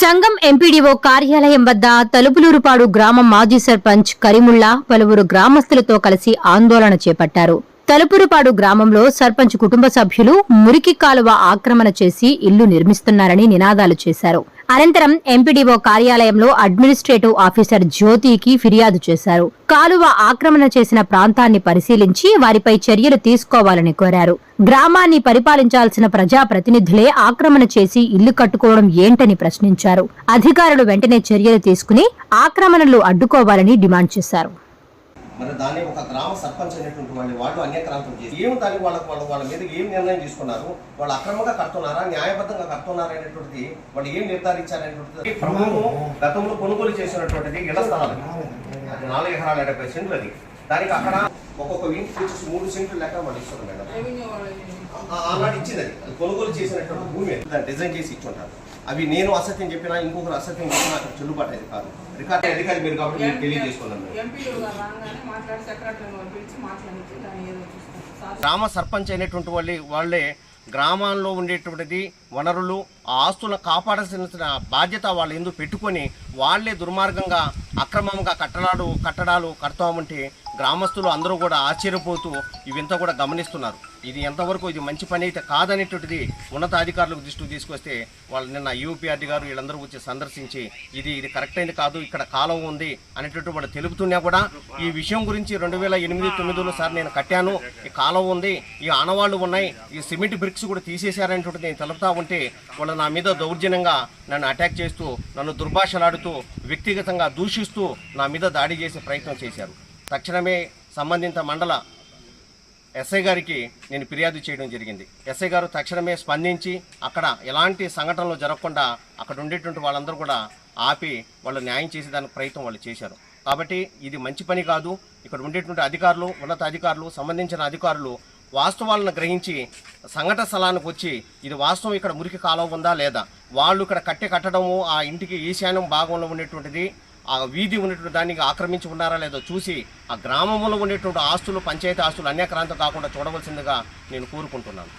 సంఘం ఎంపీడీఓ కార్యాలయం వద్ద తలుపులూరుపాడు గ్రామం మాజీ సర్పంచ్ కరీముల్లా పలువురు గ్రామస్తులతో కలిసి ఆందోళన చేపట్టారు. తలుపురుపాడు గ్రామంలో సర్పంచ్ కుటుంబ సభ్యులు మురికి కాలువ ఆక్రమణ చేసి ఇల్లు నిర్మిస్తున్నారని నినాదాలు చేశారు. అనంతరం ఎంపీడీఓ కార్యాలయంలో అడ్మినిస్ట్రేటివ్ ఆఫీసర్ జ్యోతికి ఫిర్యాదు చేశారు. కాలువ ఆక్రమణ చేసిన ప్రాంతాన్ని పరిశీలించి వారిపై చర్యలు తీసుకోవాలని కోరారు. గ్రామాన్ని పరిపాలించాల్సిన ప్రజాప్రతినిధులే ఆక్రమణ చేసి ఇల్లు కట్టుకోవడం ఏంటని ప్రశ్నించారు. అధికారులు వెంటనే చర్యలు తీసుకుని ఆక్రమణలు అడ్డుకోవాలని డిమాండ్ చేశారు. మరి దాన్ని ఒక గ్రామ సర్పంచ్ అనేటువంటి వాళ్ళు వాళ్ళు అన్యక్రాంతం చేసి ఏం దాన్ని వాళ్ళకి వాళ్ళు వాళ్ళ మీద ఏం నిర్ణయం తీసుకున్నారు? వాళ్ళు అక్రమంగా కడుతున్నారా? న్యాయబద్ధంగా కడుతున్నారా అనేటువంటిది వాళ్ళు ఏం నిర్ధారించారనేటువంటిది ప్రభుత్వం గతంలో కొనుగోలు చేసినటువంటిది ఇళ్ళ స్థలాలు. నాలుగు ఎకరాల డెబ్బై సెంట్లు అది. దానికి అక్కడ ఒక్కొక్క ఇంటికి వచ్చేసి మూడు సెంట్లు లెక్క వాళ్ళు ఇస్తారు మేడం. ఆనాడు ఇచ్చింది అది. కొనుగోలు చేసినటువంటి భూమి. దాన్ని డిజైన్ చేసి ఇచ్చుంటారు. అవి నేను అసత్యం చెప్పినా ఇంకొకరు అసత్యం చెప్పినా అక్కడ చెల్లుబాటు అది కాదు. రికార్డ్ అధికారి మీరు కాబట్టి మీరు తెలియజేసుకున్నాను గ్రామ సర్పంచ్ అయినటువంటి వాళ్ళే వాళ్ళే గ్రామాల్లో ఉండేటువంటిది వనరులు ఆస్తులను కాపాడాల్సిన బాధ్యత వాళ్ళు ఎందుకు పెట్టుకొని వాళ్ళే దుర్మార్గంగా అక్రమంగా కట్టడాలు కట్టడాలు కడతామంటే గ్రామస్తులు అందరూ కూడా ఆశ్చర్యపోతూ ఇవంతా కూడా గమనిస్తున్నారు. ఇది ఎంతవరకు ఇది మంచి పని అయితే కాదనేటువంటిది ఉన్నతాధికారులకు దృష్టికి తీసుకొస్తే వాళ్ళు నిన్న యూపీఆర్డీ గారు వీళ్ళందరూ వచ్చి సందర్శించి ఇది ఇది కరెక్ట్ అయింది కాదు ఇక్కడ కాలం ఉంది అనేటట్టు వాళ్ళు తెలుపుతున్నా కూడా ఈ విషయం గురించి రెండు వేల ఎనిమిది తొమ్మిదిలో సార్ నేను కట్టాను. ఈ కాలం ఉంది ఈ ఆనవాళ్ళు ఉన్నాయి ఈ సిమెంట్ బ్రిక్స్ కూడా తీసేశారనేటువంటి నేను తెలుపుతా ఉంటే వాళ్ళు నా మీద దౌర్జన్యంగా నన్ను అటాక్ చేస్తూ నన్ను దుర్భాషలాడుతూ వ్యక్తిగతంగా దూషిస్తూ నా మీద దాడి చేసే ప్రయత్నం చేశారు. తక్షణమే సంబంధిత మండల ఎస్ఐ గారికి నేను ఫిర్యాదు చేయడం జరిగింది. ఎస్ఐ గారు తక్షణమే స్పందించి అక్కడ ఎలాంటి సంఘటనలు జరగకుండా అక్కడ ఉండేటువంటి వాళ్ళందరూ కూడా ఆపి వాళ్ళు న్యాయం చేసే దానికి ప్రయత్నం వాళ్ళు చేశారు. కాబట్టి ఇది మంచి పని కాదు. ఇక్కడ ఉండేటువంటి అధికారులు ఉన్నత అధికారులు సంబంధించిన అధికారులు వాస్తవాలను గ్రహించి సంఘటన స్థలానికి వచ్చి ఇది వాస్తవం ఇక్కడ మురికి కాలం ఉందా లేదా? వాళ్ళు ఇక్కడ కట్టె కట్టడము ఆ ఇంటికి ఈశాన్యం భాగంలో ఉండేటువంటిది ఆ వీధి ఉన్నటువంటి దానికి ఆక్రమించి ఉన్నారా లేదో చూసి ఆ గ్రామంలో ఉండేటువంటి ఆస్తులు పంచాయతీ ఆస్తులు అన్యక్రాంతం కాకుండా చూడవలసిందిగా నేను కోరుకుంటున్నాను.